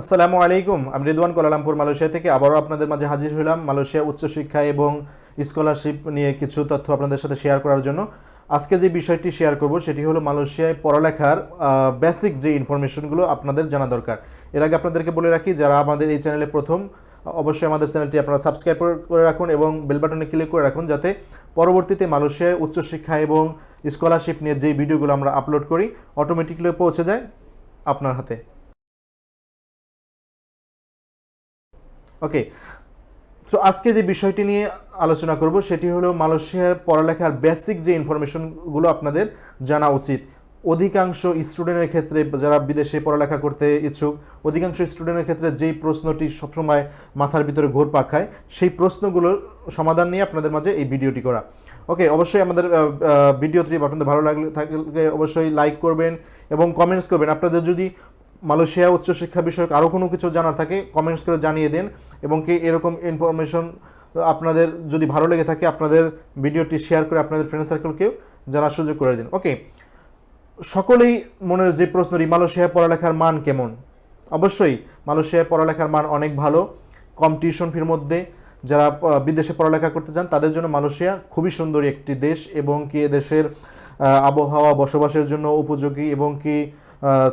আসসালামু আলাইকুম। আমি রিদওয়ান কোলালামপুর, মালয়েশিয়া থেকে। আবারও আপনাদের মাঝে হাজির হলাম মালয়েশিয়া উচ্চশিক্ষা এবং স্কলারশিপ নিয়ে কিছু তথ্য আপনাদের সাথে শেয়ার করার জন্য। আজকে যে বিষয়টি শেয়ার করব, সেটি হলো মালয়েশিয়ায় পড়ালেখার বেসিক যে ইনফরমেশনগুলো আপনাদের জানা দরকার। এর আগে আপনাদেরকে বলে রাখি, যারা আমাদের এই চ্যানেলে প্রথম, অবশ্যই আমাদের চ্যানেলটি আপনারা সাবস্ক্রাইব করে রাখুন এবং বেল বাটনে ক্লিক করে রাখুন, যাতে পরবর্তীতে মালয়েশিয়ায় উচ্চশিক্ষা এবং স্কলারশিপ নিয়ে যেই ভিডিওগুলো আমরা আপলোড করি অটোমেটিকলি পৌঁছে যায় আপনার হাতে। ওকে তো আজকে যে বিষয়টি নিয়ে আলোচনা করব, সেটি হলো মালয়েশিয়ার পড়ালেখার বেসিক যে ইনফরমেশনগুলো আপনাদের জানা উচিত। অধিকাংশ স্টুডেন্টের ক্ষেত্রে যারা বিদেশে পড়ালেখা করতে ইচ্ছুক, অধিকাংশ স্টুডেন্টের ক্ষেত্রে যেই প্রশ্নটি সবসময় মাথার ভিতরে ঘোর পাক খায় সেই প্রশ্নগুলোর সমাধান নিয়ে আপনাদের মাঝে এই ভিডিওটি করা। ওকে অবশ্যই আমাদের ভিডিওটি আপনাদের ভালো লাগলে, থাকলে অবশ্যই লাইক করবেন এবং কমেন্টস করবেন। আপনাদের যদি মালয়েশিয়া উচ্চশিক্ষা বিষয়ক আরও কোনো কিছু জানার থাকে কমেন্টস করে জানিয়ে দিন। এবং কি এরকম ইনফরমেশন আপনাদের যদি ভালো লেগে থাকে আপনাদের ভিডিওটি শেয়ার করে আপনাদের ফ্রেন্ড সার্কেলকেও জানার সুযোগ করে দিন। ওকে সকলেই মনের যে প্রশ্নটি মালয়েশিয়ায় পড়ালেখার মান কেমন? অবশ্যই মালয়েশিয়ায় পড়ালেখার মান অনেক ভালো। কম টিউশন ফির মধ্যে যারা বিদেশে পড়ালেখা করতে চান তাদের জন্য মালয়েশিয়া খুবই সুন্দরী একটি দেশ। এবং কি এদেশের আহ, আবহাওয়া বসবাসের জন্য উপযোগী। এবং কি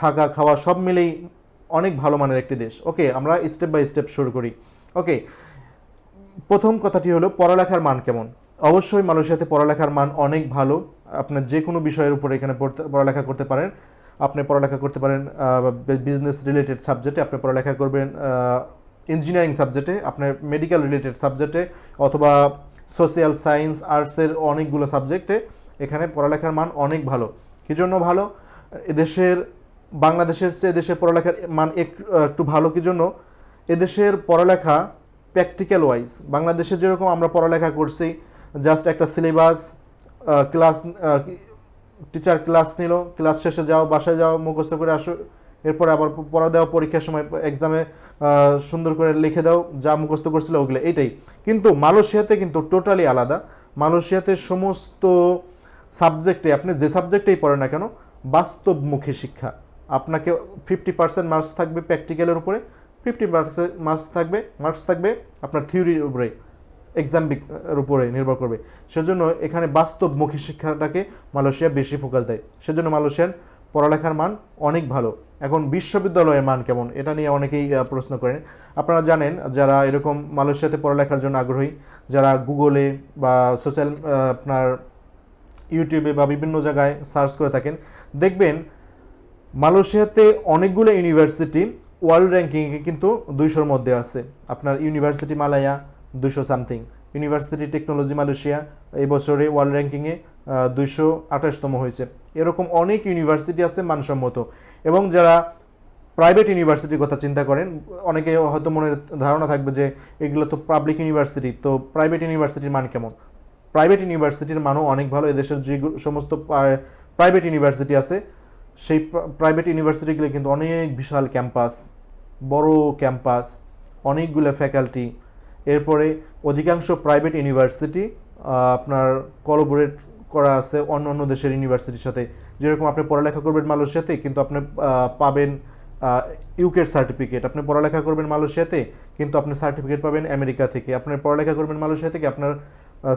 থাকা, খাওয়া সব মিলেই অনেক ভালো মানের একটি দেশ। ওকে, আমরা স্টেপ বাই স্টেপ শুরু করি। ওকে, প্রথম কথাটি হলো পড়ালেখার মান কেমন? অবশ্যই মালয়েশিয়াতে পড়ালেখার মান অনেক ভালো। আপনার যে কোনো বিষয়ের উপরে এখানে পড়তে, পড়ালেখা করতে পারেন। আপনি পড়ালেখা করতে পারেন বিজনেস রিলেটেড সাবজেক্টে আপনি পড়ালেখা করবেন ইঞ্জিনিয়ারিং সাবজেক্টে আপনার মেডিকেল রিলেটেড সাবজেক্টে অথবা সোশ্যাল সায়েন্স আর্টসের অনেকগুলো সাবজেক্টে এখানে পড়ালেখার মান অনেক ভালো। কী জন্য ভালো? এদেশের, বাংলাদেশের চেয়ে এদেশের পড়ালেখার মান এক- একটু ভালো কী জন্য? এদেশের পড়ালেখা প্র্যাকটিক্যাল ওয়াইজ বাংলাদেশে যেরকম আমরা পড়ালেখা করছি জাস্ট একটা সিলেবাস ক্লাস টিচার ক্লাস নিল ক্লাস শেষে যাও, বাসায় যাও, মুখস্থ করে আসো, এরপরে আবার পড়া দেওয়া, পরীক্ষার সময় এক্সামে সুন্দর করে লিখে দাও, যা মুখস্থ করছিল ওগুলো এইটাই কিন্তু মালয়েশিয়াতে কিন্তু টোটালি আলাদা। মালয়েশিয়াতে সমস্ত সাবজেক্টে আপনি যে সাবজেক্টেই পড়েন না কেন বাস্তবমুখী শিক্ষা। আপনাকে ফিফটি পার্সেন্ট মার্কস থাকবে প্র্যাকটিক্যালের উপরে ফিফটি পার্সেন্ট মার্কস থাকবে মার্কস থাকবে আপনার থিওরির উপরে এক্সাম উপরে নির্ভর করবে। সেজন্য এখানে বাস্তবমুখী শিক্ষাটাকে মালয়েশিয়া বেশি ফোকাস দেয়। সেজন্য মালয়েশিয়ার পড়ালেখার মান অনেক ভালো। এখন বিশ্ববিদ্যালয়ের মান কেমন? এটা নিয়ে অনেকেই প্রশ্ন করেন। আপনারা জানেন, যারা এরকম মালয়েশিয়াতে পড়ালেখার জন্য আগ্রহী, যারা গুগলে বা সোশ্যাল আপনার ইউটিউবে বা বিভিন্ন জায়গায় সার্চ করে থাকেন, দেখবেন মালয়েশিয়াতে অনেকগুলো ইউনিভার্সিটি ওয়ার্ল্ড র্যাঙ্কিংয়ে কিন্তু দুইশোর মধ্যে আছে। আপনার ইউনিভার্সিটি মালায়া দুশো সামথিং, ইউনিভার্সিটি টেকনোলজি মালয়েশিয়া এই বছরে ওয়ার্ল্ড র্যাঙ্কিংয়ে দুইশো আঠাশতম হয়েছে। এরকম অনেক ইউনিভার্সিটি আছে মানসম্মত এবং যারা প্রাইভেট ইউনিভার্সিটির কথা চিন্তা করেন, অনেকে হয়তো মনের ধারণা থাকবে যে এগুলো তো পাবলিক ইউনিভার্সিটি তো প্রাইভেট ইউনিভার্সিটির মান কেমন? প্রাইভেট ইউনিভার্সিটির মানও অনেক ভালো। এদেশের যে সমস্ত প্রাইভেট ইউনিভার্সিটি আছে, সেই প্রাইভেট ইউনিভার্সিটিগুলো কিন্তু অনেক বিশাল ক্যাম্পাস বড় ক্যাম্পাস অনেকগুলো ফ্যাকাল্টি এরপরে অধিকাংশ প্রাইভেট ইউনিভার্সিটি আপনার কোলাবোরেট করা আছে অন্য অন্য দেশের ইউনিভার্সিটির সাথে। যেরকম আপনি পড়ালেখা করবেন মালয়েশিয়াতে, কিন্তু আপনি পাবেন ইউকের সার্টিফিকেট আপনি পড়ালেখা করবেন মালয়েশিয়াতে, কিন্তু আপনি সার্টিফিকেট পাবেন আমেরিকা থেকে। আপনি পড়ালেখা করবেন মালয়েশিয়া থেকে, আপনার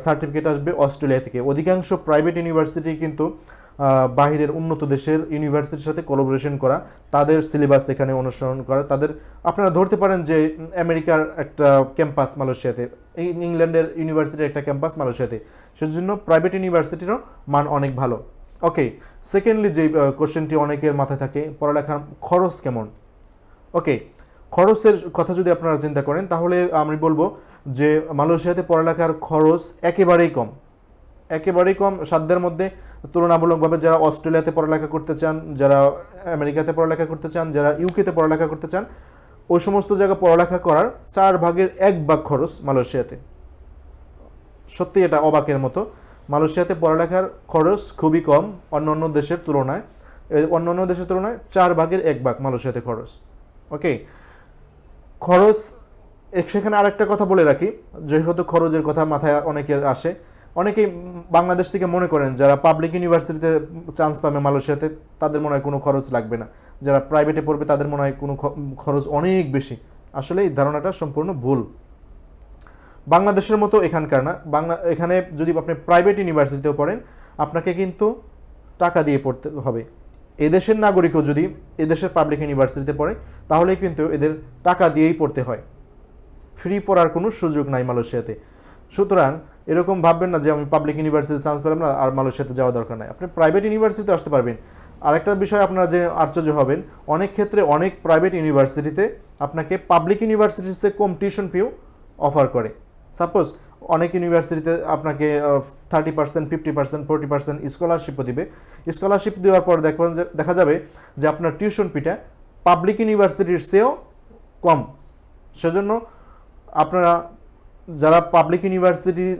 সার্টিফিকেট আসবে অস্ট্রেলিয়া থেকে। অধিকাংশ প্রাইভেট ইউনিভার্সিটি কিন্তু বাহিরের উন্নত দেশের ইউনিভার্সিটির সাথে কোলাবোরেশন করা, তাদের সিলেবাস এখানে অনুসরণ করা, তাদের, আপনারা ধরতে পারেন যে, আমেরিকার একটা ক্যাম্পাস মালয়েশিয়াতে, এই ইংল্যান্ডের ইউনিভার্সিটির একটা ক্যাম্পাস মালয়েশিয়াতে। সেজন্য প্রাইভেট ইউনিভার্সিটিরও মান অনেক ভালো। ওকে সেকেন্ডলি যে কোশ্চেনটি অনেকের মাথায় থাকে, পড়ালেখার খরচ কেমন? ওকে খরচের কথা যদি আপনারা চিন্তা করেন, তাহলে আমি বলব যে মালয়েশিয়াতে পড়ালেখার খরচ একেবারেই কম। একেবারেই কম সাধ্যের মধ্যে তুলনামূলকভাবে যারা অস্ট্রেলিয়াতে পড়ালেখা করতে চান, যারা আমেরিকাতে পড়ালেখা করতে চান, যারা ইউকেতে পড়ালেখা করতে চান ওই সমস্ত জায়গায় পড়ালেখা করার চার ভাগের এক ভাগ খরচ মালয়েশিয়াতে। সত্যি এটা অবাকের মতো। মালয়েশিয়াতে পড়ালেখার খরচ খুবই কম অন্য অন্য দেশের তুলনায়। অন্য অন্য দেশের তুলনায় চার ভাগের এক ভাগ মালয়েশিয়াতে খরচ। ওকে? খরচ সেখানে আরেকটা কথা বলে রাখি, যেহেতু খরচের কথা মাথায় অনেকের আসে। অনেকেই বাংলাদেশ থেকে মনে করেন যারা পাবলিক ইউনিভার্সিটিতে চান্স পাবে মালয়েশিয়াতে, তাদের মনে হয় কোনো খরচ লাগবে না। যারা প্রাইভেটে পড়বে, তাদের মনে হয় কোনো খরচ অনেক বেশি। আসলে এই ধারণাটা সম্পূর্ণ ভুল। বাংলাদেশের মতো এখানকার না। বাংলা, এখানে যদি আপনি প্রাইভেট ইউনিভার্সিটিতেও পড়েন, আপনাকে কিন্তু টাকা দিয়ে পড়তে হবে। এদেশের নাগরিকও যদি এদেশের পাবলিক ইউনিভার্সিটিতে পড়ে, তাহলে কিন্তু এদের টাকা দিয়েই পড়তে হয়। ফ্রি পড়ার কোনো সুযোগ নাই মালয়েশিয়াতে। সুতরাং এরকম ভাববেন না যে আমি পাবলিক ইউনিভার্সিটি চান্স পেলাম না, আর মালয়েশিয়াতে যাওয়া দরকার নাই। আপনি প্রাইভেট ইউনিভার্সিটিতে আসতে পারবেন। আরেকটা বিষয় আপনারা যে আশ্চর্য হবেন, অনেক ক্ষেত্রে অনেক প্রাইভেট ইউনিভার্সিটিতে আপনাকে পাবলিক ইউনিভার্সিটির চেয়ে কম টিউশন ফিও অফার করে। সাপোজ অনেক ইউনিভার্সিটিতে আপনাকে thirty percent fifty percent forty percent স্কলারশিপও দিবে। স্কলারশিপ দেওয়ার পর দেখবেন যে, দেখা যাবে যে আপনার টিউশন ফিটা পাবলিক ইউনিভার্সিটির চেয়েও কম। সেজন্য আপনারা যারা পাবলিক ইউনিভার্সিটির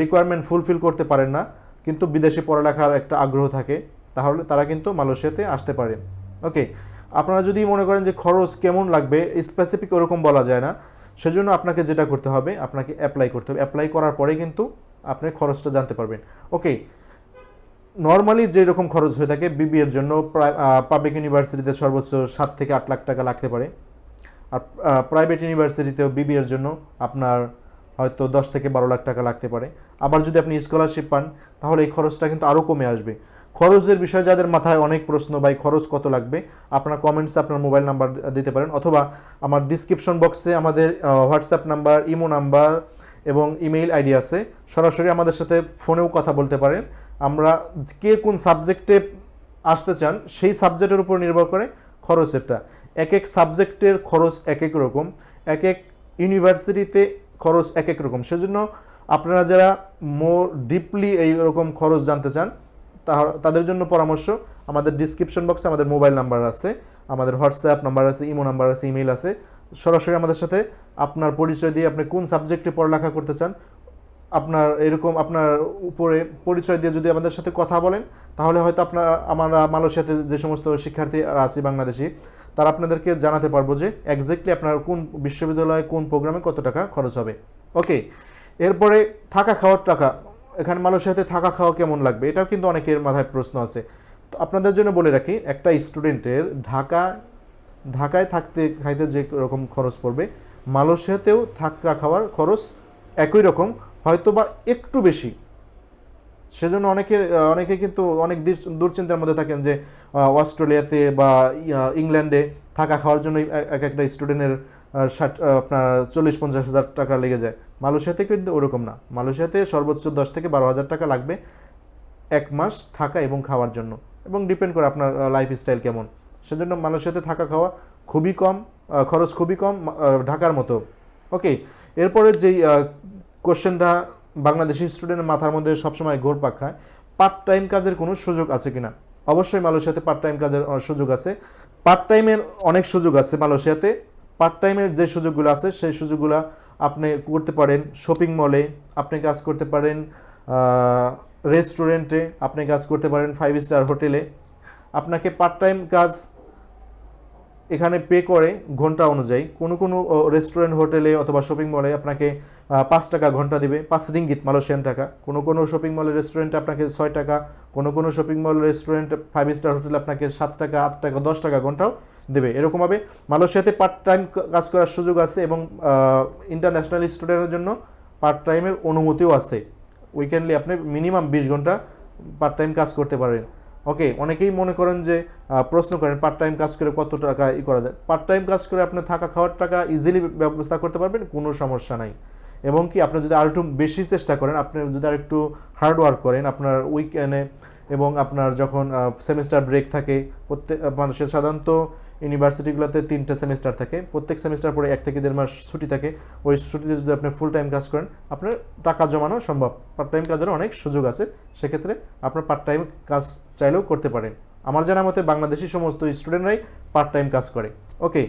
রিকোয়ারমেন্ট ফুলফিল করতে পারেন না, কিন্তু বিদেশে পড়ালেখার একটা আগ্রহ থাকে, তাহলে তারা কিন্তু মালয়েশিয়াতে আসতে পারে। ওকে আপনারা যদি মনে করেন যে খরচ কেমন লাগবে স্পেসিফিক ওরকম বলা যায় না, সেজন্য আপনাকে যেটা করতে হবে, আপনাকে অ্যাপ্লাই করতে হবে। অ্যাপ্লাই করার পরে কিন্তু আপনি খরচটা জানতে পারবেন। ওকে নর্মালি যেরকম খরচ হয়ে থাকে বিবিএর জন্য পাবলিক ইউনিভার্সিটিতে সর্বোচ্চ সাত থেকে আট লাখ টাকা লাগতে পারে। আর প্রাইভেট ইউনিভার্সিটিতেও বিবিএর জন্য আপনার হয়তো দশ থেকে বারো লাখ টাকা লাগতে পারে। আবার যদি আপনি স্কলারশিপ পান, তাহলে এই খরচটা কিন্তু আরও কমে আসবে। খরচের বিষয়ে যাদের মাথায় অনেক প্রশ্ন বা খরচ কত লাগবে, আপনার কমেন্টসে আপনার মোবাইল নাম্বার দিতে পারেন, অথবা আমার ডিসক্রিপশন বক্সে আমাদের হোয়াটসঅ্যাপ নাম্বার ইমো নাম্বার এবং ইমেইল আইডি আছে। সরাসরি আমাদের সাথে ফোনেও কথা বলতে পারেন। আমরা কে কোন সাবজেক্টে আসতে চান, সেই সাবজেক্টের উপর নির্ভর করে খরচেরটা। এক এক সাবজেক্টের খরচ এক এক রকম এক এক ইউনিভার্সিটিতে খরচ এক এক রকম। সেজন্য আপনারা যারা মোর ডিপলি এই রকম খরচ জানতে চান তাদের জন্য পরামর্শ আমাদের ডিসক্রিপশন বক্সে আমাদের মোবাইল নাম্বার আছে, আমাদের হোয়াটসঅ্যাপ নাম্বার আছে ইমো নাম্বার আছে ইমেল আছে। সরাসরি আমাদের সাথে আপনার পরিচয় দিয়ে আপনি কোন সাবজেক্টে পড়ালেখা করতে চান আপনার এরকম আপনার উপরে পরিচয় দিয়ে যদি আমাদের সাথে কথা বলেন, তাহলে হয়তো আপনার, আমরা মালয়েশিয়াতে যে সমস্ত শিক্ষার্থীরা আছে, বাংলাদেশি, তারা আপনাদেরকে জানাতে পারব যে এক্স্যাক্টলি আপনার কোন বিশ্ববিদ্যালয়ে কোন প্রোগ্রামে কত টাকা খরচ হবে। ওকে এরপরে থাকা খাওয়ার টাকা, এখানে মালয়েশিয়াতে থাকা খাওয়া কেমন লাগবে? এটাও কিন্তু অনেকের মাথায় প্রশ্ন আছে। তো আপনাদের জন্য বলে রাখি, একটা স্টুডেন্টের ঢাকা, ঢাকায় থাকতে, খাইতে যে রকম খরচ পড়বে, মালয়েশিয়াতেও থাকা খাওয়ার খরচ একই রকম হয়তো বা একটু বেশি। সেজন্য অনেকের আহ, অনেকে কিন্তু অনেক দুশ্চিন্তার মধ্যে থাকেন যে অস্ট্রেলিয়াতে বা ইংল্যান্ডে থাকা খাওয়ার জন্য এক একটা স্টুডেন্টের ষাট আপনার চল্লিশ পঞ্চাশ হাজার টাকা লেগে যায়। মালয়েশিয়াতে কিন্তু ওরকম না। মালয়েশিয়াতে সর্বোচ্চ দশ থেকে বারো হাজার টাকা লাগবে এক মাস থাকা এবং খাওয়ার জন্য। এবং ডিপেন্ড করে আপনার লাইফ স্টাইল কেমন। সেজন্য মালয়েশিয়াতে থাকা খাওয়া খুবই কম খরচ খুবই কম ঢাকার মতো। ওকে এরপরে যেই কোশ্চেনটা বাংলাদেশি স্টুডেন্টের মাথার মধ্যে সবসময় ঘোরপাক খায়। পার্ট টাইম কাজের কোনো সুযোগ আছে কিনা? অবশ্যই মালয়েশিয়াতে পার্ট টাইম কাজের সুযোগ আছে। পার্ট টাইমের অনেক সুযোগ আছে মালয়েশিয়াতে। পার্ট টাইমের যে সুযোগগুলো আছে, সেই সুযোগগুলো আপনি করতে পারেন শপিং মলে আপনি কাজ করতে পারেন রেস্টুরেন্টে আপনি কাজ করতে পারেন ফাইভ স্টার হোটেলে আপনাকে পার্ট টাইম কাজ এখানে পে করে ঘণ্টা অনুযায়ী। কোনো কোনো রেস্টুরেন্ট হোটেলে অথবা শপিং মলে আপনাকে পাঁচ টাকা ঘণ্টা দিবে, পাঁচ রিঙ্গিত, মালয়েশিয়ান টাকা। কোনো কোনো শপিং মলের রেস্টুরেন্টে আপনাকে ছয় টাকা, কোনো কোনো shopping mall restaurant five star হোটেলে আপনাকে সাত টাকা, আট টাকা, দশ টাকা ঘন্টাও দেবে। এরকমভাবে মালয়েশিয়াতে পার্ট টাইম কাজ করার সুযোগ আছে এবং ইন্টারন্যাশনাল স্টুডেন্টের জন্য পার্ট টাইমের অনুমতিও আছে। উইকেন্ডলি আপনি মিনিমাম বিশ ঘণ্টা পার্ট টাইম কাজ করতে পারেন। ওকে অনেকেই মনে করেন যে প্রশ্ন করেন পার্ট টাইম কাজ করে কত টাকা ই করা যায়। পার্ট টাইম কাজ করে আপনি থাকা খাওয়ার টাকা ইজিলি ব্যবস্থা করতে পারবেন, কোনো সমস্যা নাই। এবং কি আপনি যদি আর একটু বেশি চেষ্টা করেন, আপনি যদি আর একটু হার্ড ওয়ার্ক করেন, আপনার উইকেন্ডে এবং আপনার যখন সেমিস্টার ব্রেক থাকে প্রত্যেক মানুষের সাধারণত ইউনিভার্সিটিগুলোতে তিনটে সেমিস্টার থাকে, প্রত্যেক সেমিস্টার পরে এক থেকে দেড় মাস ছুটি থাকে। ওই ছুটিতে যদি আপনি ফুল টাইম কাজ করেন, আপনার টাকা জমানো সম্ভব। পার্ট টাইম কাজেরও অনেক সুযোগ আছে। সেক্ষেত্রে আপনার পার্ট টাইম কাজ চাইলেও করতে পারেন। আমার জানা মতে বাংলাদেশি সমস্ত স্টুডেন্টরাই পার্ট টাইম কাজ করে। ওকে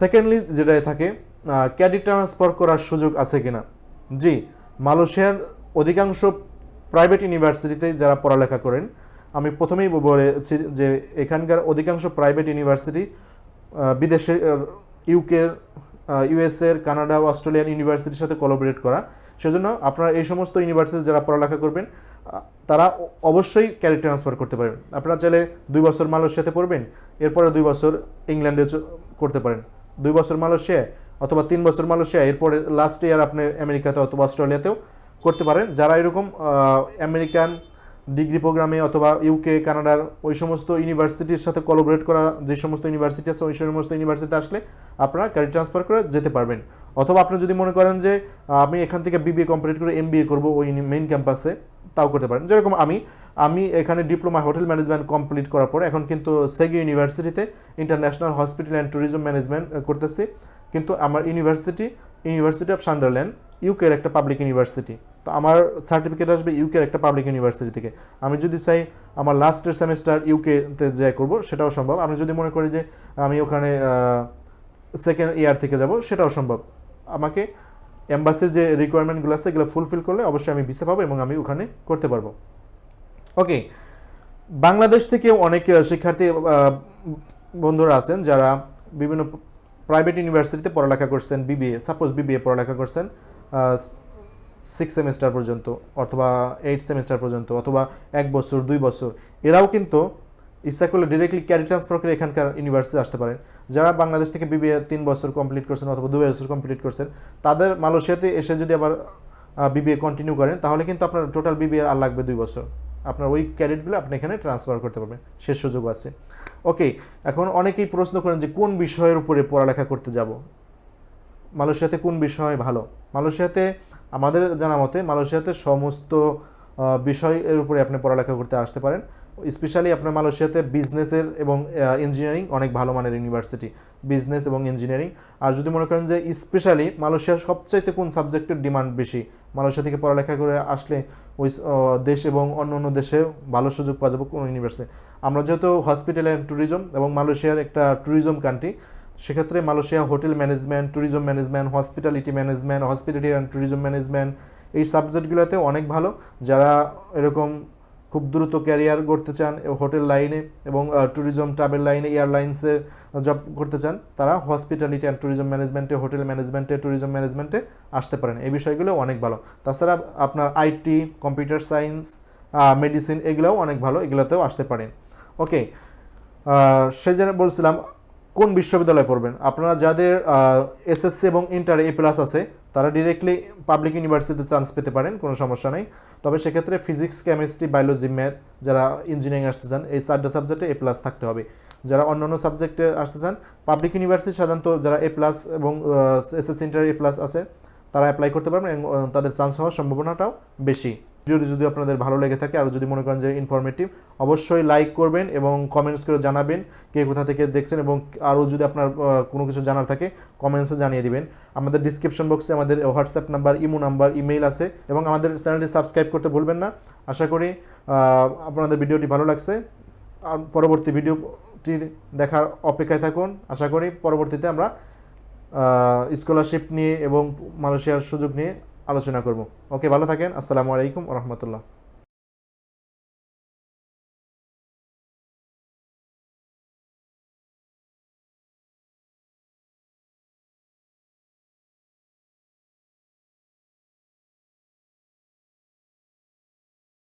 সেকেন্ডলি যেটা থাকে ক্যাডি ট্রান্সফার করার সুযোগ আছে কিনা? জি, মালয়েশিয়ার অধিকাংশ প্রাইভেট ইউনিভার্সিটিতে যারা পড়ালেখা করেন আমি প্রথমেই বলেছি যে এখানকার অধিকাংশ প্রাইভেট ইউনিভার্সিটি বিদেশে ইউকের ইউএসএর কানাডা ও অস্ট্রেলিয়ান ইউনিভার্সিটির সাথে কোলাবোরেট করা। সেজন্য আপনারা এই সমস্ত ইউনিভার্সিটি যারা পড়ালেখা করবেন তারা অবশ্যই ক্যারিয়ার ট্রান্সফার করতে পারেন আপনারা চাইলে দুই বছর মালয়েশিয়াতে পড়বেন, এরপরে দুই বছর ইংল্যান্ডে করতে পারেন। দুই বছর মালয়েশিয়ায় অথবা তিন বছর মালয়েশিয়া, এরপরে লাস্ট ইয়ার আপনি আমেরিকাতে অথবা অস্ট্রেলিয়াতেও করতে পারেন। যারা এরকম আমেরিকান ডিগ্রি প্রোগ্রামে অথবা ইউকে কানাডার ওই সমস্ত ইউনিভার্সিটির সাথে কোলাবোরেট করা, যে সমস্ত ইউনিভার্সিটি আছে, ওই সমস্ত ইউনিভার্সিটিতে আসলে আপনারা ক্যারিয়ার ট্রান্সফার করে যেতে পারবেন। অথবা আপনি যদি মনে করেন যে, আমি এখান থেকে বিবিএ কমপ্লিট করে এমবিএ করব ওই মেইন ক্যাম্পাসে তাও করতে পারেন। যেরকম আমি আমি এখানে ডিপ্লোমা হোটেল ম্যানেজমেন্ট কমপ্লিট করার পর এখন কিন্তু সেগি ইউনিভার্সিটিতে international hospital and tourism management করতেছি। কিন্তু আমার ইউনিভার্সিটি ইউনিভার্সিটি অফ সান্ডারল্যান্ড ইউকের একটা পাবলিক ইউনিভার্সিটি তো আমার সার্টিফিকেট আসবে ইউকের একটা পাবলিক ইউনিভার্সিটি থেকে। আমি যদি চাই আমার লাস্টের সেমিস্টার ইউকেতে যাই করব, সেটাও সম্ভব। আমি যদি মনে করি যে আমি ওখানে সেকেন্ড ইয়ার থেকে যাব, সেটাও সম্ভব। আমাকে এম্বাসির যে রিকোয়ারমেন্টগুলো আছে, এগুলো ফুলফিল করলে অবশ্যই আমি ভিসা পাবো এবং আমি ওখানে করতে পারব। ওকে বাংলাদেশ থেকে অনেক শিক্ষার্থী বন্ধুরা আছেন যারা বিভিন্ন প্রাইভেট ইউনিভার্সিটিতে পড়ালেখা করছেন বিবিএ সাপোজ বিবিএ পড়ালেখা করছেন সিক্স সেমিস্টার পর্যন্ত অথবা এইট সেমিস্টার পর্যন্ত অথবা এক বছর, দুই বছর, এরাও কিন্তু ইচ্ছা করলে ডিরেক্টলি ক্যারি ট্রান্সফার করে এখানকার ইউনিভার্সিটি আসতে পারেন। যারা বাংলাদেশ থেকে বিবিএ তিন বছর কমপ্লিট করছেন অথবা দুই বছর কমপ্লিট করছেন, তাদের মালয়েশিয়াতে এসে যদি আবার বিবিএ কন্টিনিউ করেন, তাহলে কিন্তু আপনার টোটাল বিবিএ আর লাগবে দুই বছর। আপনার ওই ক্যারেটগুলো আপনি এখানে ট্রান্সফার করতে পারবেন। শেষ সুযোগ আছে। ওকে এখন অনেকেই প্রশ্ন করেন যে কোন বিষয়ের উপরে পড়ালেখা করতে যাব? মালয়েশিয়াতে কোন বিষয় ভালো? মালয়েশিয়াতে আমাদের জানা মতে মালয়েশিয়াতে সমস্ত বিষয়ের উপরে আপনি পড়ালেখা করতে আসতে পারেন। স্পেশালি আপনার মালয়েশিয়াতে বিজনেসের এবং ইঞ্জিনিয়ারিং অনেক ভালো মানের ইউনিভার্সিটি, বিজনেস এবং ইঞ্জিনিয়ারিং। আর যদি মনে করেন যে স্পেশালি মালয়েশিয়ার সবচাইতে কোন সাবজেক্টের ডিমান্ড বেশি, মালয়েশিয়া থেকে পড়ালেখা করে আসলে ওই দেশ এবং অন্য অন্য দেশে ভালো সুযোগ পাওয়া যাবে কোন ইউনিভার্সিটি। আমরা যেহেতু হসপিটাল অ্যান্ড ট্যুরিজম এবং মালয়েশিয়ার একটা ট্যুরিজম কান্ট্রি সেক্ষেত্রে Malaysia hotel management, tourism management, hospitality management, hospitality and tourism management এই সাবজেক্টগুলোতে অনেক ভালো। যারা এরকম খুব দ্রুত ক্যারিয়ার করতে চান হোটেল লাইনে এবং ট্যুরিজম ট্রাভেল লাইনে, এয়ারলাইন্সে জব করতে চান, তারা হসপিটালিটি অ্যান্ড ট্যুরিজম ম্যানেজমেন্টে, হোটেল ম্যানেজমেন্টে, ট্যুরিজম ম্যানেজমেন্টে আসতে পারেন। এই বিষয়গুলো অনেক ভালো। তাছাড়া আপনার আইটি, কম্পিউটার সায়েন্স মেডিসিন এগুলোও অনেক ভালো, এগুলোতেও আসতে পারেন। ওকে সেই জন্য বলছিলাম কোন বিশ্ববিদ্যালয়ে পড়বেন? আপনারা যাদের এসএসসি এবং ইন্টার এ প্লাস আছে, তারা ডিরেক্টলি পাবলিক ইউনিভার্সিটিতে চান্স পেতে পারেন, কোনো সমস্যা নেই। তবে সেক্ষেত্রে ফিজিক্স কেমিস্ট্রি বায়োলজি ম্যাথ যারা ইঞ্জিনিয়ারিং আসতে চান, এই চারটা সাবজেক্টে এ প্লাস থাকতে হবে। যারা অন্যান্য সাবজেক্টে আসতে চান পাবলিক ইউনিভার্সিটি সাধারণত যারা এ প্লাস এবং এসএসসি ইন্টার এ প্লাস আছে তারা অ্যাপ্লাই করতে পারবেন এবং তাদের চান্স হওয়ার সম্ভাবনাটাও বেশি। ভিডিওটি যদি আপনাদের ভালো লেগে থাকে আর যদি মনে করেন যে ইনফরমেটিভ অবশ্যই লাইক করবেন এবং কমেন্টস করে জানাবেন কে কোথা থেকে দেখছেন এবং আরও যদি আপনার কোনো কিছু জানার থাকে কমেন্টসে জানিয়ে দিবেন। আমাদের ডিসক্রিপশন বক্সে আমাদের WhatsApp number imo number email আছে এবং আমাদের চ্যানেলটি সাবস্ক্রাইব করতে ভুলবেন না। আশা করি আপনাদের ভিডিওটি ভালো লাগছে। আর পরবর্তী ভিডিওটি দেখার অপেক্ষায় থাকুন। আশা করি পরবর্তীতে আমরা স্কলারশিপ নিয়ে এবং মালয়েশিয়ার সুযোগ নিয়ে আলোচনা করব। ওকে ভালো থাকেন। আসসালামু আলাইকুম রহমতুল্লাহ।